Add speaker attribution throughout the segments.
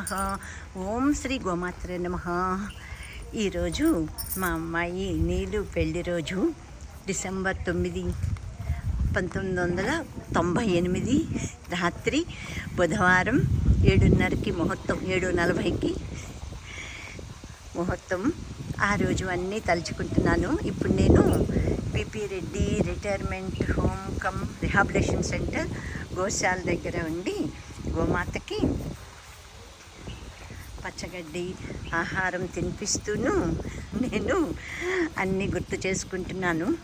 Speaker 1: ఓం శ్రీ గోమాత్రే నమ. ఈరోజు మా అమ్మాయి నీలు పెళ్ళి రోజు డిసెంబర్ తొమ్మిది పంతొమ్మిది వందల తొంభై ఎనిమిది రాత్రి బుధవారం ఏడున్నరకి ముహూర్తం ఏడు నలభైకి ముహూర్తం. ఆ రోజు అన్నీ తలుచుకుంటున్నాను. ఇప్పుడు నేను PP Reddy retirement home cum rehabilitation centre గోశాల దగ్గర ఉండి గోమాతకి పచ్చగడ్డి ఆహారం తినిపిస్తూను నేను అన్నీ గుర్తు చేసుకుంటున్నాను.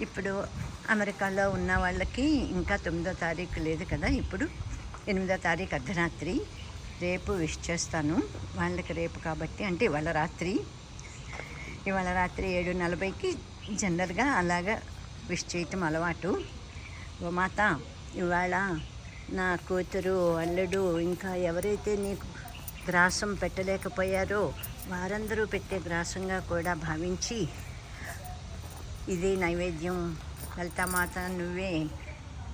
Speaker 1: ఇప్పుడు అమెరికాలో ఉన్న వాళ్ళకి ఇంకా తొమ్మిదో తారీఖు లేదు కదా. ఇప్పుడు ఎనిమిదో తారీఖు అర్ధరాత్రి. రేపు విష్ చేస్తాను. వాళ్ళకి రేపు కాబట్టి అంటే ఇవాళ రాత్రి. ఇవాళ రాత్రి ఏడు నలభైకి జనరల్గా అలాగా విష్ చేయటం అలవాటు. గోమాత ఇవాళ నా కూతురు అల్లుడు ఇంకా ఎవరైతే నీకు గ్రాసం పెట్టలేకపోయారో వారందరూ పెట్టే గ్రాసంగా కూడా భావించి ఇదే నైవేద్యం. లలితామాత నువ్వే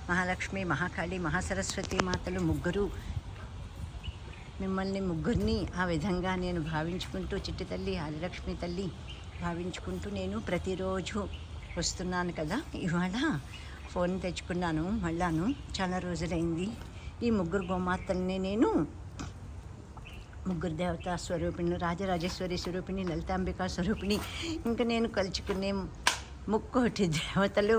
Speaker 1: మహాలక్ష్మి మహాకాళి మహాసరస్వతి మాతలు ముగ్గురు. మిమ్మల్ని ముగ్గురిని ఆ విధంగా నేను భావించుకుంటూ చిట్టి తల్లి ఆదిలక్ష్మి తల్లి భావించుకుంటూ నేను ప్రతిరోజు వస్తున్నాను కదా. ఇవాళ ఫోన్ తెచ్చుకున్నాను మళ్ళాను చాలా రోజులైంది. ఈ ముగ్గురు గోమాతల్ని నేను ముగ్గురు దేవతా స్వరూపిణి రాజరాజేశ్వరి స్వరూపిణి లలితాంబికా స్వరూపిణి. ఇంకా నేను కలుచుకునే ముక్కోటి దేవతలు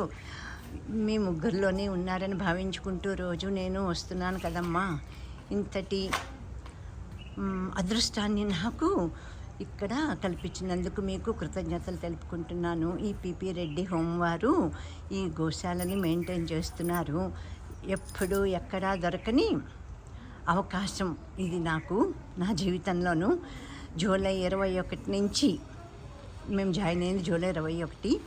Speaker 1: మీ ముగ్గురులోనే ఉన్నారని భావించుకుంటూ రోజు నేను వస్తున్నాను కదమ్మా. ఇంతటి అదృష్టాన్ని నాకు ఇక్కడ కల్పించినందుకు మీకు కృతజ్ఞతలు తెలుపుకుంటున్నాను. ఈ పిపి రెడ్డి హోం వారు ఈ గోశాలని మెయింటైన్ చేస్తున్నారు. ఎప్పుడు ఎక్కడా దొరకని అవకాశం ఇది నాకు నా జీవితంలోనూ. జూలై ఇరవై ఒకటి నుంచి మేము జాయిన్ అయింది జూలై ఇరవై ఒకటి.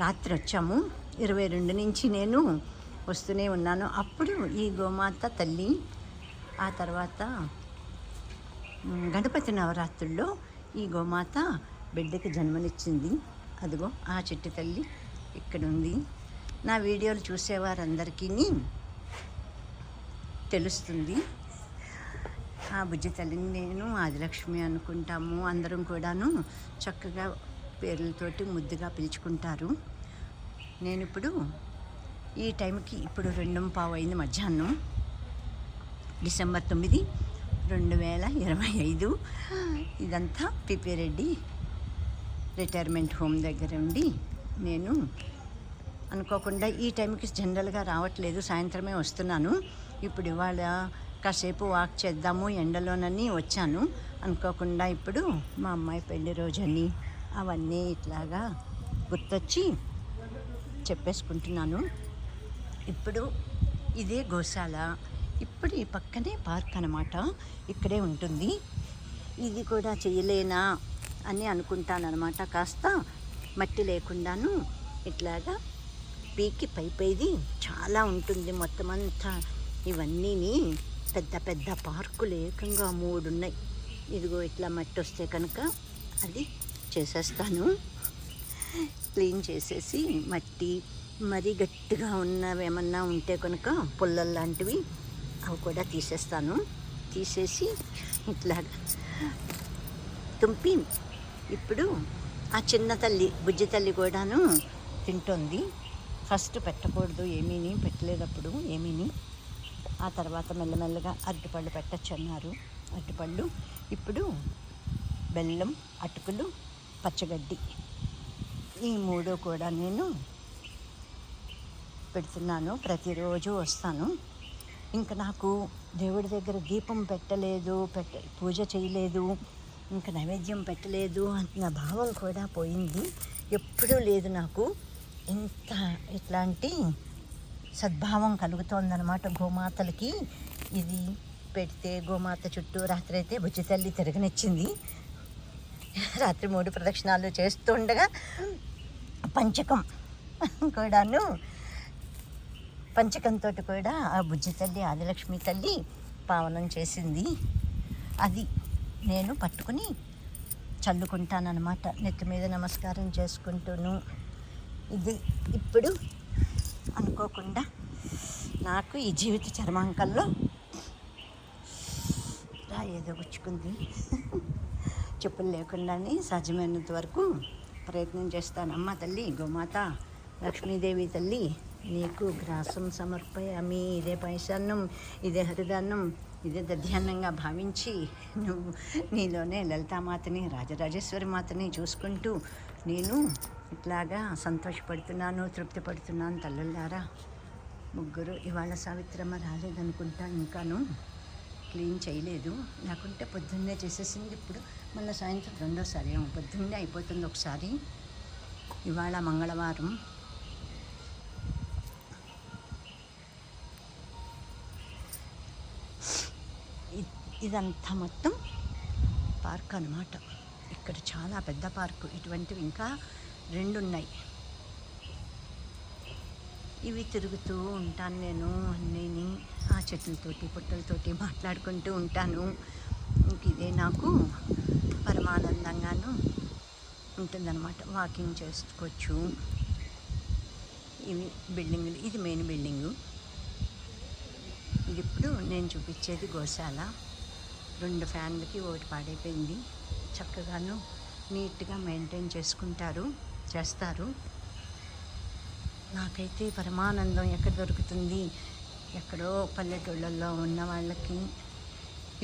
Speaker 1: రాత్రి వచ్చాము. ఇరవై రెండు నుంచి నేను వస్తూనే ఉన్నాను. అప్పుడు ఈ గోమాత తల్లి ఆ తర్వాత గణపతి నవరాత్రుల్లో ఈ గోమాత బిడ్డకి జన్మనిచ్చింది. అదిగో ఆ చెట్టు తల్లి ఇక్కడ ఉంది నా వీడియోలు చూసేవారందరికీ తెలుస్తుంది. బుజ్జి తల్లిని నేను ఆదిలక్ష్మి అనుకుంటాము. అందరం కూడాను చక్కగా పేర్లతోటి ముద్దుగా పిలుచుకుంటారు. నేను ఇప్పుడు ఈ టైంకి ఇప్పుడు రెండు పావు అయింది మధ్యాహ్నం. డిసెంబర్ తొమ్మిది రెండు వేల ఇరవై ఐదు. ఇదంతా పిపి రెడ్డి రిటైర్మెంట్ హోమ్ దగ్గర ఉండి నేను అనుకోకుండా ఈ టైంకి జనరల్గా రావట్లేదు. సాయంత్రమే వస్తున్నాను. ఇప్పుడు ఇవాళ కాసేపు వాక్ చేద్దాము ఎండలోనని వచ్చాను. అనుకోకుండా ఇప్పుడు మా అమ్మాయి పెళ్ళి రోజని అవన్నీ ఇట్లాగా గుర్తొచ్చి చెప్పేసుకుంటున్నాను. ఇప్పుడు ఇదే గోశాల. ఇప్పుడు ఈ పక్కనే పార్క్ అనమాట ఇక్కడే ఉంటుంది. ఇది కూడా చేయలేనా అని అనుకుంటానమాట కాస్త మట్టి లేకుండాను ఇట్లాగా పీకి పైపైది చాలా ఉంటుంది మొత్తం అంతా ఇవన్నీని పెద్ద పెద్ద పార్కులు ఏకంగా మూడు ఉన్నాయి ఇదిగో ఇట్లా మట్టి వస్తే కనుక అది చేసేస్తాను. క్లీన్ చేసేసి మట్టి మరీ గట్టిగా ఉన్నవి ఏమన్నా ఉంటే కనుక పుల్లలు లాంటివి అవి కూడా తీసేస్తాను. తీసేసి ఇట్లాగా తుంపి ఇప్పుడు ఆ చిన్న తల్లి బుజ్జి తల్లి కూడాను తింటుంది. ఫస్ట్ పెట్టకూడదు ఏమీని పెట్టలేదప్పుడు ఏమీని. ఆ తర్వాత మెల్లమెల్లగా అరటిపళ్ళు పెట్టచ్చు అన్నారు అరటిపళ్ళు ఇప్పుడు బెల్లం అటుకులు పచ్చగడ్డి. ఈ మూడు కూడా నేను పెడుతున్నాను. ప్రతిరోజు వస్తాను. ఇంకా నాకు దేవుడి దగ్గర దీపం పెట్టలేదు పెట్ట పూజ చేయలేదు ఇంకా నైవేద్యం పెట్టలేదు అన్న భావం కూడా పోయింది. ఎప్పుడూ లేదు నాకు. ఇంత ఇట్లాంటి సద్భావం కలుగుతోందనమాట గోమాతలకి. ఇది పెడితే గోమాత చుట్టూ రాత్రి అయితే బుజ్జి తల్లి తిరగనిచ్చింది. రాత్రి మూడు ప్రదక్షిణాలు చేస్తుండగా పంచకం కూడాను పంచకంతో కూడా ఆ బుజ్జి తల్లి ఆదిలక్ష్మి తల్లి పావనం చేసింది. అది నేను పట్టుకుని చల్లుకుంటానన్నమాట. నెత్తి మీద నమస్కారం చేసుకుంటూను. ఇది ఇప్పుడు అనుకోకుండా నాకు ఈ జీవిత చర్మాంకంలో రా ఏదో గుచ్చుకుంది చెప్పులు లేకుండానే సాధ్యమైనంత వరకు ప్రయత్నం చేస్తాను అమ్మ తల్లి గోమాత లక్ష్మీదేవి తల్లి. నీకు గ్రాసం సమర్పయామి ఇదే పైశాన్నం ఇదే హరిదాన్నం ఇదే దధ్యాన్నంగా భావించి నువ్వు నీలోనే లలితామాతని రాజరాజేశ్వరి మాతని చూసుకుంటూ నేను ఇట్లాగా సంతోషపడుతున్నాను తృప్తి పడుతున్నాను తల్లులారా ముగ్గురు ఇవాళ సావిత్రమ్మ రాలేదనుకుంటా ఇంకాను క్లీన్ చేయలేదు. లేకుంటే పొద్దున్నే చేసేసింది ఇప్పుడు మళ్ళీ సాయంత్రం రెండోసారి ఏమో పొద్దున్నే అయిపోతుంది ఒకసారి. ఇవాళ మంగళవారం. ఇ- ఇదంతా మొత్తం పార్క్ అన్నమాట. ఇక్కడ చాలా పెద్ద పార్కు. ఇటువంటివి ఇంకా రెండు ఉన్నాయి ఇవి తిరుగుతూ ఉంటాను నేను అన్నీని ఆ చెట్లతోటి పుట్టలతోటి మాట్లాడుకుంటూ ఉంటాను. ఇంక ఇదే నాకు పరమానందంగాను ఉంటుందన్నమాట. వాకింగ్ చేసుకోవచ్చు. ఇవి బిల్డింగ్ ఇది మెయిన్ బిల్డింగు. ఇది ఇప్పుడు నేను చూపించేది గోశాల. రెండు ఫ్యాన్లకి ఒకటి పాడైపోయింది. చక్కగాను నీట్గా మెయింటైన్ చేసుకుంటారు చేస్తారు. నాకైతే పరమానందం ఎక్కడ దొరుకుతుంది? ఎక్కడో పల్లెటూళ్ళల్లో ఉన్న వాళ్ళకి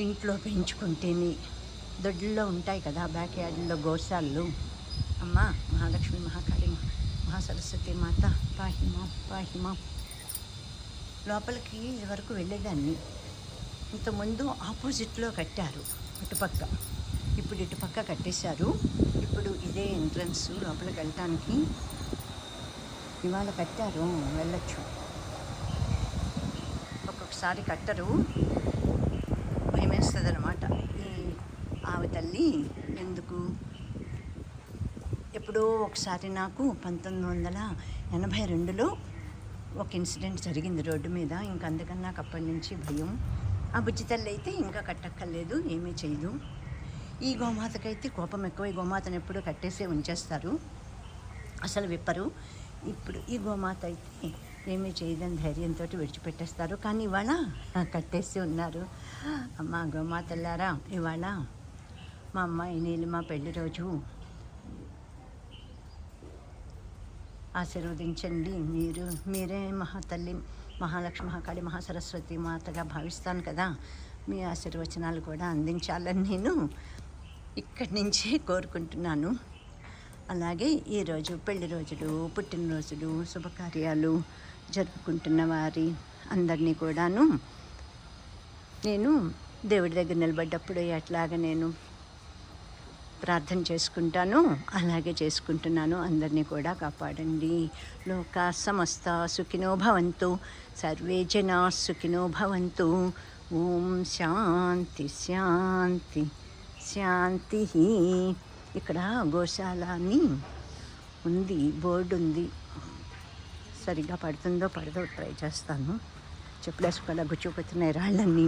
Speaker 1: ఇంట్లో పెంచుకుంటేనే దొడ్లలో ఉంటాయి కదా బ్యాక్ యార్డ్లో గోశాలు అమ్మ మహాలక్ష్మి మహాకాళి మహాసరస్వతి మాత పాహిమా పాహిమా లోపలికి వరకు వెళ్ళేదాన్ని. ఇంతకుముందు ఆపోజిట్లో కట్టారు అటుపక్క. ఇప్పుడు ఇటుపక్క కట్టేశారు. ఇప్పుడు ఇదే ఎంట్రన్స్ లోపలికి వెళ్ళటానికి ఇవాళ కట్టారు వెళ్ళొచ్చు. ఒక్కొక్కసారి కట్టరు. భయమేస్తుంది అనమాట ఈ ఆవి తల్లి ఎందుకు? ఎప్పుడో ఒకసారి నాకు పంతొమ్మిది వందల ఎనభై రెండులో ఒక ఇన్సిడెంట్ జరిగింది రోడ్డు మీద. ఇంకా అందుకని నాకు అప్పటి నుంచి భయం. ఆ బుజ్జి తల్లి అయితే ఇంకా కట్టక్కర్లేదు ఏమీ చేయదు. ఈ గోమాతకైతే కోపం ఎక్కువ. ఈ గోమాతను ఎప్పుడూ కట్టేసే ఉంచేస్తారు. అసలు విప్పరు. ఇప్పుడు ఈ గోమాత అయితే ఏమీ చేయదని ధైర్యంతో విడిచిపెట్టేస్తారు. కానీ ఇవాళ కట్టేసి ఉన్నారు. అమ్మ గోమాతల్లారా ఇవాళ మా అమ్మాయి నీలిమ పెళ్ళి రోజు ఆశీర్వదించండి. మీరు మీరే మహాతల్లి మహాలక్ష్మి మహాకాళి మహాసరస్వతి మాతగా భావిస్తాను కదా. మీ ఆశీర్వచనాలు కూడా అందించాలని నేను ఇక్కడి నుంచి కోరుకుంటున్నాను. అలాగే ఈరోజు పెళ్ళి రోజులు పుట్టినరోజులు శుభకార్యాలు జరుపుకుంటున్న వారి అందరినీ కూడాను నేను దేవుడి దగ్గర నిలబడ్డప్పుడు ఎట్లాగ నేను ప్రార్థన చేసుకుంటాను. అలాగే చేసుకుంటున్నాను. అందరినీ కూడా కాపాడండి. లోక సమస్త సుఖినో భవంతు. సర్వే జనా సుఖినో భవంతు. ఓం శాంతి శాంతి. శాంతి. ఇక్కడ గోశాల అని ఉంది బోర్డు ఉంది. సరిగ్గా పడుతుందో పడదో ట్రై చేస్తాను. చెప్పులేసుకోవాలా గుచ్చుకుపోతున్నాయి రాళ్ళన్నీ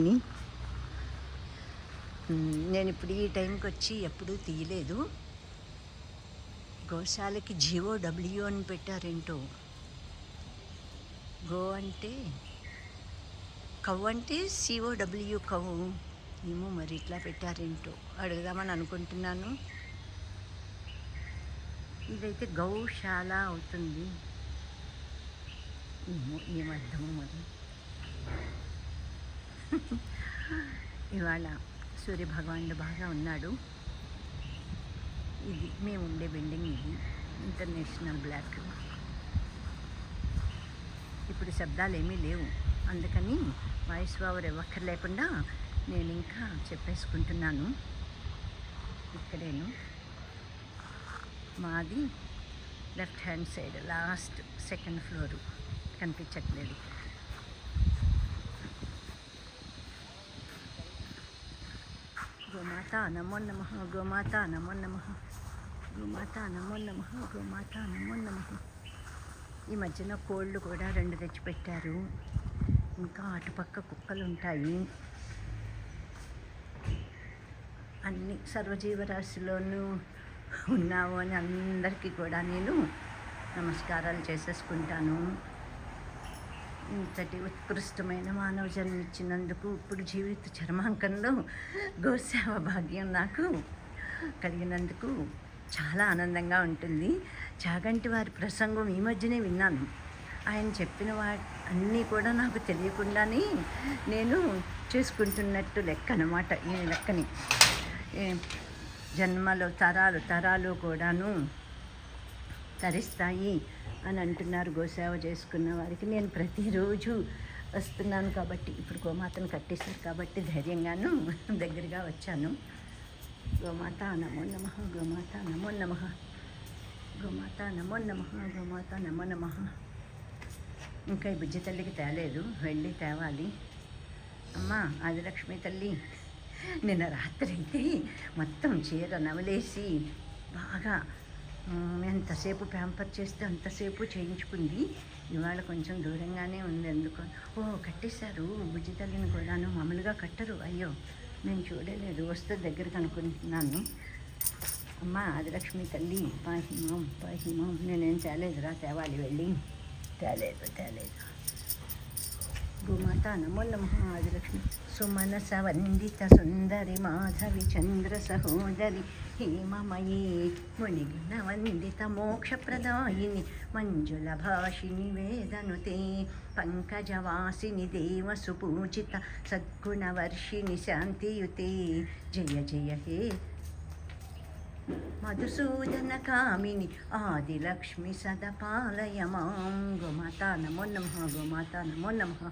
Speaker 1: నేను ఇప్పుడు ఈ టైంకి వచ్చి ఎప్పుడూ తీయలేదు. గోశాలకి జీవో డబ్ల్యూ అని పెట్టారేంటో. గో అంటే కవ్ అంటే సిఓ డబ్ల్యూ కవ్వు ఏమో మరి ఇట్లా పెట్టారేంటో అడుగుదామని అనుకుంటున్నాను. ఇదైతే గౌశాల అవుతుంది. ఏమో ఏమర్థము మరి. ఇవాళ సూర్యభగవానుడు బాగా ఉన్నాడు. ఇది మేము ఉండే బిల్డింగ్ ఇది ఇంటర్నేషనల్ బ్లాక్. ఇప్పుడు శబ్దాలు ఏమీ లేవు. అందుకని వాయిస్ ఓవర్ ఇవ్వక్కర్ లేకుండా నేను ఇంకా చెప్పేసుకుంటున్నాను. ఇక్కడేను. మాది left hand side last second floor కనిపించట్లేదు. గోమాత నమో నమ గోమాత నమో నమ గోమాత నమో నమ గోమాత నమో నమ. ఈ మధ్యన కోళ్ళు కూడా రెండు తెచ్చిపెట్టారు. ఇంకా అటుపక్క కుక్కలు ఉంటాయి అన్ని సర్వజీవరాశిలోనూ ఉన్నావు అని అందరికీ కూడా నేను నమస్కారాలు చేసేసుకుంటాను. ఇంతటి ఉత్కృష్టమైన మానవ జన్మిచ్చినందుకు ఇప్పుడు జీవిత చర్మాంకంలో గోసేవ భాగ్యం నాకు కలిగినందుకు చాలా ఆనందంగా ఉంటుంది. చాగంటి వారి ప్రసంగం ఈ మధ్యనే విన్నాను. ఆయన చెప్పిన వా అన్నీ కూడా నాకు తెలియకుండానే నేను చేసుకుంటున్నట్టు లెక్క అనమాట ఈ లెక్కని. జన్మలో తరాలు తరాలు కూడాను తరిస్తాయి అని అంటున్నారు గోసేవ చేసుకున్న వారికి. నేను ప్రతిరోజు వస్తున్నాను కాబట్టి ఇప్పుడు గోమాతను కట్టేశారు కాబట్టి ధైర్యంగాను దగ్గరగా వచ్చాను. గోమాత నమో నమ గోమాత నమో నమ గోమాత నమో నమ గోమాత నమో నమ. ఇంకా ఈ బుజ్జి తల్లికి తేలేదు వెళ్ళి తేవాలి. అమ్మా ఆదిలక్ష్మి తల్లి నిన్న రాత్రి అయితే మొత్తం చీర నవలేసి బాగా ఎంతసేపు ప్యాంపర్ చేస్తే అంతసేపు చేయించుకుంది. ఇవాళ కొంచెం దూరంగానే ఉంది ఎందుకు. ఓ కట్టేశారు. బుజ్జి తల్లిని కూడాను మామూలుగా కట్టరు. అయ్యో నేను చూడలేదు. వస్తే దగ్గర కనుక్కుంటున్నాను. అమ్మ ఆదిలక్ష్మి తల్లి పాహిమం పాహిమం నేనేం తేలేదురా తేవాలి వెళ్ళి. తేలేదు తేలేదు. భూమాత నమో నమ ఆదిలక్ష్మి. సుమనస వందిత సుందరి మాధవి చంద్ర సహోదరి హేమమయీ మునిగుణ వందిత మోక్షప్రదాయిని మంజుల భాషిని వేదనుతే పంకజవాసిని దేవ సుపూజిత సద్గుణవర్షిణి శాంతియుతే జయ జయ హే మధుసూదన కామిని ఆదిలక్ష్మి సదపాలయ మాం గోమాత నమో నమ గోమాత నమో నమ